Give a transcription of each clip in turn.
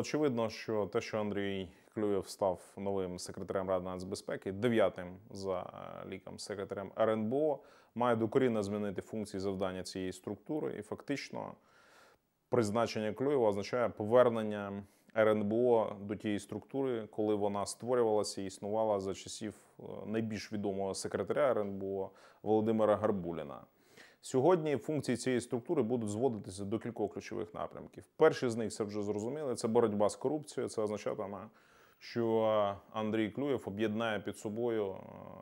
очевидно, що те, що Андрій Клюєв став новим секретарем Ради нацбезпеки, дев'ятим за е, ліком секретарем РНБО, має докорінно змінити функції завдання цієї структури, і фактично призначення Клюєва означає повернення РНБО до тієї структури, коли вона створювалася і існувала за часів е, найбільш відомого секретаря РНБО Володимира Гарбуліна. Сьогодні функції цієї структури будуть зводитися до кількох ключових напрямків. Перший з них це вже зрозуміли. Це боротьба з корупцією. Це означатиме, що Андрій Клюєв об'єднає під собою е,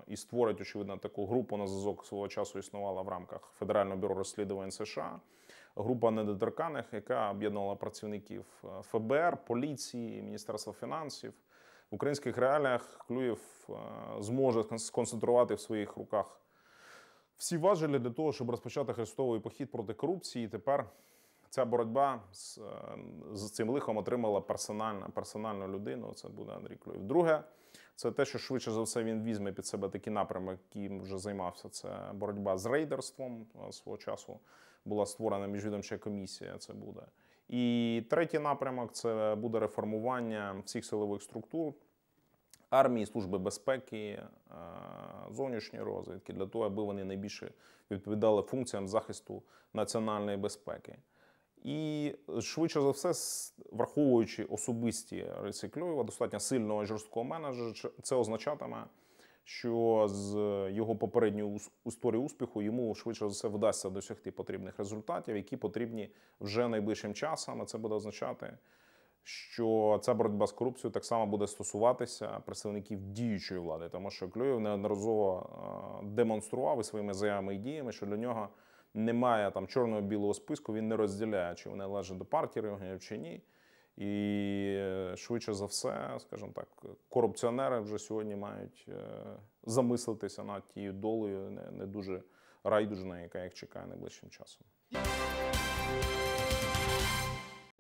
і створить очевидно таку групу на зв'язок свого часу існувала в рамках Федерального бюро розслідувань США. Група недоторканих, яка об'єднувала працівників е, ФБР, поліції, Міністерства фінансів. В українських реаліях Клюєв е, зможе сконцентрувати в своїх руках всі важелі для того, щоб розпочати хрестовий похід проти корупції. І тепер ця боротьба з, е, з цим лихом отримала персональна, персональну людину. Це буде Андрій Клюєв. Друге, це те, що швидше за все він візьме під себе такі напрями, яким вже займався. Це боротьба з рейдерством Е, свого часу. Була створена міжвідомча комісія. Це буде. І третій напрямок це буде реформування всіх силових структур, армії, служби безпеки, е, зовнішньої розвідки для того, аби вони найбільше відповідали функціям захисту національної безпеки. І швидше за все, враховуючи особисті риси Клюєва, достатньо сильного жорсткого менеджера, це означатиме, що з його попередньої історії успіху йому швидше за все вдасться досягти потрібних результатів, які потрібні вже найближчим часом. А це буде означати, що ця боротьба з корупцією так само буде стосуватися представників діючої влади, тому що Клюєв неодноразово е, демонстрував і своїми заявами і діями, що для нього немає там чорного білого списку, він не розділяє, чи вони належать до партії регіонів чи ні. І е, швидше за все, скажімо так, корупціонери вже сьогодні мають е, замислитися над тією долею не, не дуже райдужною, яка їх чекає найближчим часом.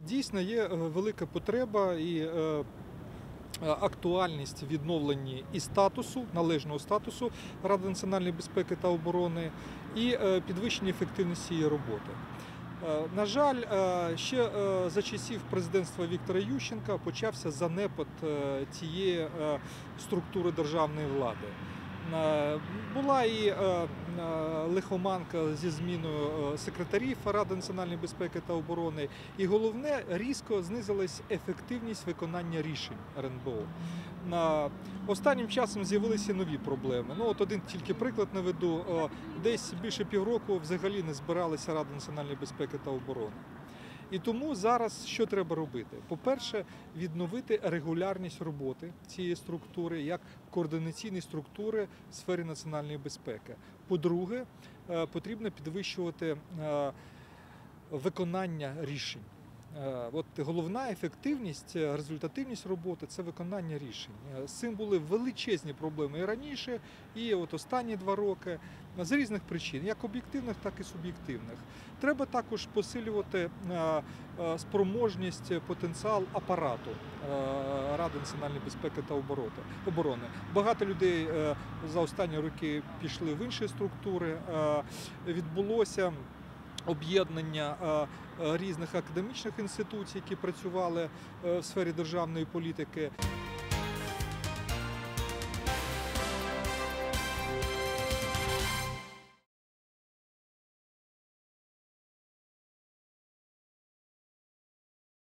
Дійсно, є е, велика потреба і е, е, актуальність в відновленні і статусу, належного статусу Ради національної безпеки та оборони, і підвищення ефективності її роботи. На жаль, ще за часів президентства Віктора Ющенка почався занепад цієї структури державної влади. Е, Була і е, е, лихоманка зі зміною секретарів Ради національної безпеки та оборони. І головне, різко знизилась ефективність виконання рішень РНБО. Останнім часом з'явилися нові проблеми. Ну от один тільки приклад наведу. Десь більше півроку взагалі не збиралася Рада національної безпеки та оборони. І тому зараз що треба робити? По-перше, відновити регулярність роботи цієї структури як координаційної структури в сфері національної безпеки. По-друге, е, потрібно підвищувати е, виконання рішень. Е, От головна ефективність, е, результативність роботи це виконання рішень. Е, З цим були величезні проблеми і раніше, і от останні два роки з різних причин, як об'єктивних, так і суб'єктивних. Треба також посилювати спроможність, потенціал апарату Ради національної безпеки та оборони. Багато людей за останні роки пішли в інші структури. Відбулося об'єднання різних академічних інституцій, які працювали е, в сфері державної політики.